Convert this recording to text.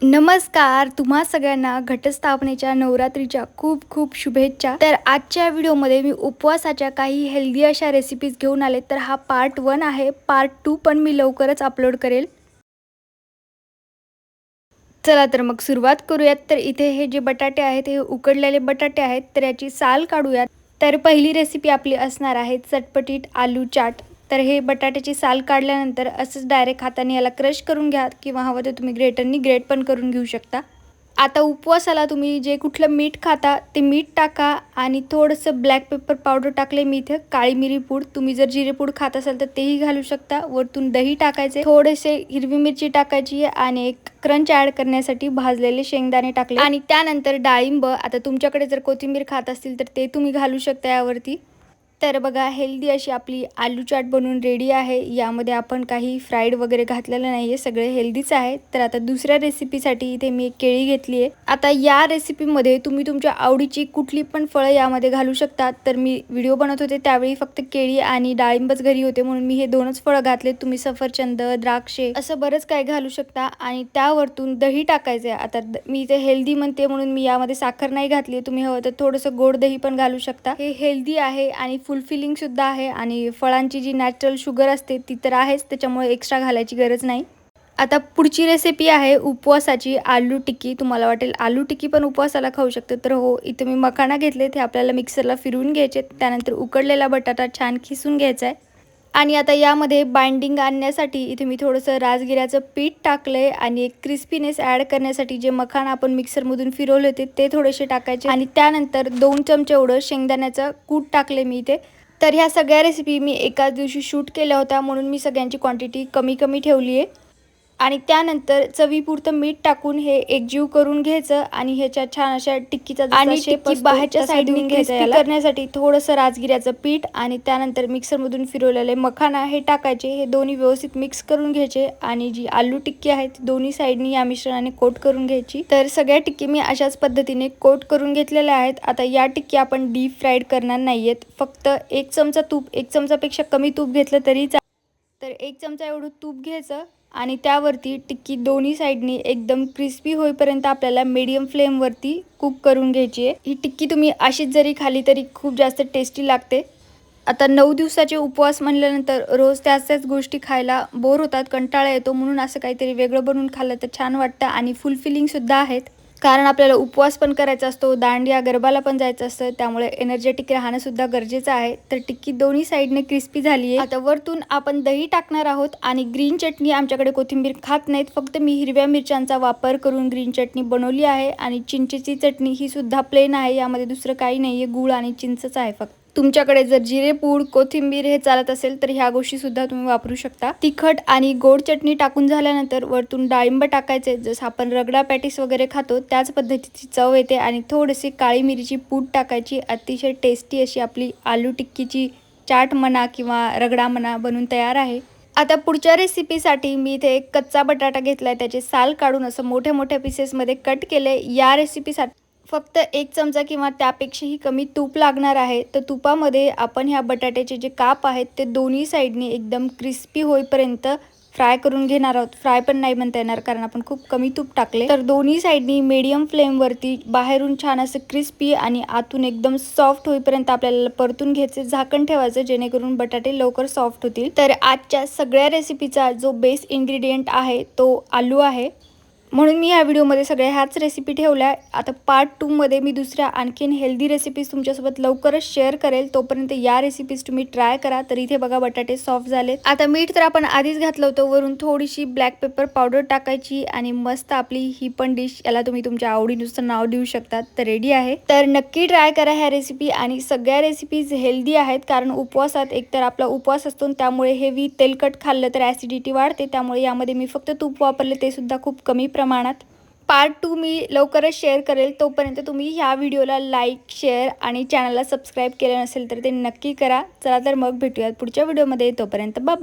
नमस्कार तुम्हा सगळ्यांना घटस्थापनेच्या नवरात्रीच्या खूप खूप शुभेच्छा. तर आजच्या व्हिडिओमध्ये मी उपवासाच्या काही हेल्दी अशा रेसिपीज घेऊन आले. तर हा पार्ट वन आहे. पार्ट टू पण मी लवकरच अपलोड करेल. चला तर मग सुरुवात करूयात. तर इथे हे जे बटाटे आहेत हे उकडलेले बटाटे आहेत तर याची साल काढूयात. तर पहिली रेसिपी आपली असणार आहे चटपटीत आलू चाट. तर हे बटाट्याची साल काढल्यानंतर असंच डायरेक्ट हाताने याला क्रश करून घ्या किंवा हवं तर तुम्ही ग्रेटरनी ग्रेट पण करून घेऊ शकता. आता उपवासाला तुम्ही जे कुठलं मीठ खाता ते मीठ टाका आणि थोडंसं ब्लॅक पेपर पावडर टाकले मी इथं काळी मिरी पूड. तुम्ही जर जिरे पूड खात असाल तर तेही घालू शकता. वरतून दही टाकायचे थोडेसे हिरवी मिरची टाकायची आणि एक क्रंच ॲड करण्यासाठी भाजलेले शेंगदाणे टाकले. आणि त्यानंतर डाळिंब. आता तुमच्याकडे जर कोथिंबीर खात असतील तर ते तुम्ही घालू शकता यावरती. तर बघा हेल्दी अशी आपली आलू चाट बनवून रेडी आहे. यामध्ये आपण काही फ्राईड वगैरे घातलेलं नाही आहे सगळे हेल्दीच आहे. तर आता दुसऱ्या रेसिपीसाठी इथे मी एक केळी घेतली आहे आता या रेसिपीमध्ये तुम्ही तुमच्या आवडीची कुठली पण फळं यामध्ये घालू शकता तर मी व्हिडिओ बनवत होते त्यावेळी फक्त केळी आणि डाळिंबच घरी होते. म्हणून मी हे दोनच फळं घातले तुम्ही सफरचंद द्राक्षे असं बरंच काय घालू शकता. आणि त्यावरतून दही टाकायचं आहे आता मी इथे हेल्दी म्हणते म्हणून मी यामध्ये साखर नाही घातली तुम्ही हवं तर थोडंसं गोड दही पण घालू शकता. हे हेल्दी आहे आणि फुलफिलिंगसुद्धा आहे आणि फळांची जी नॅचरल शुगर असते ती तर आहेच त्याच्यामुळे एक्स्ट्रा घालायची गरज नाही. आता पुढची रेसिपी आहे उपवासाची आलू टिक्की. तुम्हाला वाटेल आलू टिक्की पण उपवासाला खाऊ शकते. तर हो इथं मी मखाना घेतले ते आपल्याला मिक्सरला फिरवून घ्यायचे त्यानंतर उकडलेला बटाटा छान खिसून घ्यायचा आहे. आणि आता यामध्ये बाइंडिंग आणण्यासाठी इथे मी थोडंसं राजगिऱ्याचं पीठ टाकलं आहे आणि एक क्रिस्पीनेस ॲड करण्यासाठी जे मखाण आपण मिक्सरमधून फिरवले होते ते थोडेसे टाकायचे. आणि त्यानंतर दोन चमचे एवढं शेंगदाण्याचं कूट टाकले मी इथे. तर ह्या सगळ्या रेसिपी मी एकाच दिवशी शूट केल्या होत्या म्हणून मी सगळ्यांची क्वांटिटी कमी कमी ठेवली आहे आणि त्यानंतर चवीपुरतं मीठ टाकून हे एकजीव करून घ्यायचं आणि ह्याच्या छान अशा टिक्कीचा आणि शेप बाहेरच्या साईडने घ्यायचं करण्यासाठी थोडंसं राजगिऱ्याचं पीठ आणि त्यानंतर मिक्सरमधून फिरवलेले मखाना हे टाकायचे. हे दोन्ही व्यवस्थित मिक्स करून घ्यायचे आणि जी आलू टिक्की आहे ती दोन्ही साईडनी या मिश्रणाने कोट करून घ्यायची. तर सगळ्या टिक्की मी अशाच पद्धतीने कोट करून घेतलेल्या आहेत. आता या टिक्की आपण डीप फ्राईड करणार नाहीयेत. फक्त एक चमचा तूप एक चमचापेक्षा कमी तूप घेतलं तरी तर एक चमचा एवढं तूप घ्यायचं. आणि त्यावरती टिक्की दोन्ही साईडनी एकदम क्रिस्पी होईपर्यंत आपल्याला मीडियम फ्लेमवरती कुक करून घ्यायची आहे. ही टिक्की तुम्ही अशीच जरी खाली तरी खूप जास्त टेस्टी लागते. आता नऊ दिवसाचे उपवास म्हणल्यानंतर रोज त्याच त्याच गोष्टी खायला बोर होतात कंटाळा येतो म्हणून असं काहीतरी वेगळं बनवून खाल्लं तर छान वाटतं आणि फुलफिलिंगसुद्धा आहेत. कारण आपल्याला उपवास पण करायचा असतो दांडिया गरबाला पण जायचं असतं त्यामुळे एनर्जेटिक राहणं सुद्धा गरजेचं आहे. तर टिक्की दोन्ही साईडने क्रिस्पी झाली आहे आता वरतून आपण दही टाकणार आहोत आणि ग्रीन चटणी आमच्याकडे कोथिंबीर खात नाहीत. फक्त मी हिरव्या मिरच्यांचा वापर करून ग्रीन चटणी बनवली आहे आणि चिंचेची चटणी ही सुद्धा प्लेन आहे. यामध्ये दुसरं काही नाही आहे गूळ आणि चिंचच आहे फक्त. तुमच्याकडे जर जिरे पूड कोथिंबीर हे चालत असेल तर ह्या गोष्टी सुद्धा तुम्ही वापरू शकता. तिखट आणि गोड चटणी टाकून झाल्यानंतर वरतून डाळिंब टाकायचे. जसं आपण रगडा पॅटीस वगैरे खातो त्याच पद्धतीची चव येते आणि थोडीशी काळी मिरीची पूड टाकायची. अतिशय टेस्टी अशी आपली आलू टिक्कीची चाट म्हणा किंवा रगडा म्हणा बनून तयार आहे. आता पुढच्या रेसिपीसाठी मी इथे एक कच्चा बटाटा घेतला आहे त्याचे साल काढून असं मोठ्या मोठ्या पीसेसमध्ये कट केले या रेसिपीसाठी फक्त एक चमचा किंवा त्यापेक्षाही कमी तूप लागणार आहे तर तुपामध्ये आपण ह्या बटाट्याचे जे काप आहेत ते दोन्ही साईडनी एकदम क्रिस्पी होईपर्यंत फ्राय करून घेणार आहोत. फ्राय पण नाही म्हणता येणार कारण आपण खूप कमी तूप टाकले. तर दोन्ही साईडनी मीडियम फ्लेमवरती बाहेरून छान असं क्रिस्पी आणि आतून एकदम सॉफ्ट होईपर्यंत आपल्याला परतून घ्यायचे झाकण ठेवायचं जेणेकरून बटाटे लवकर सॉफ्ट होतील. तर आजच्या सगळ्या रेसिपीचा जो बेस इन्ग्रेडियंट आहे तो आलू आहे. म्हणून मी या व्हिडिओमध्ये सगळ्या ह्याच रेसिपी ठेवल्या. आता पार्ट टूमध्ये मी दुसऱ्या आणखीन हेल्दी रेसिपीज तुमच्यासोबत लवकरच शेअर करेल. तोपर्यंत या रेसिपीज तुम्ही ट्राय करा. तर इथे बघा बटाटे सॉफ्ट झाले आता मीठ तर आपण आधीच घातलं होतं. वरून थोडीशी ब्लॅक पेपर पावडर टाकायची आणि मस्त आपली ही पण डिश याला तुम्ही तुमच्या आवडीनुसार नाव देऊ शकतात. तर रेडी आहे. तर नक्की ट्राय करा ह्या रेसिपी आणि सगळ्या रेसिपीज हेल्दी आहेत. कारण उपवासात एकतर आपला उपवास असतो त्यामुळे हेवी तेलकट खाल्लं तर ॲसिडिटी वाढते. त्यामुळे यामध्ये मी फक्त तूप वापरले ते सुद्धा खूप कमी प्रमाणात. पार्ट टू मी लवकरच शेअर करेल तोपर्यंत तुम्ही ह्या व्हिडिओला लाईक शेअर आणि चॅनलला सबस्क्राईब केलं नसेल तर ते नक्की करा. चला तर मग भेटूयात पुढच्या व्हिडिओमध्ये तोपर्यंत बाय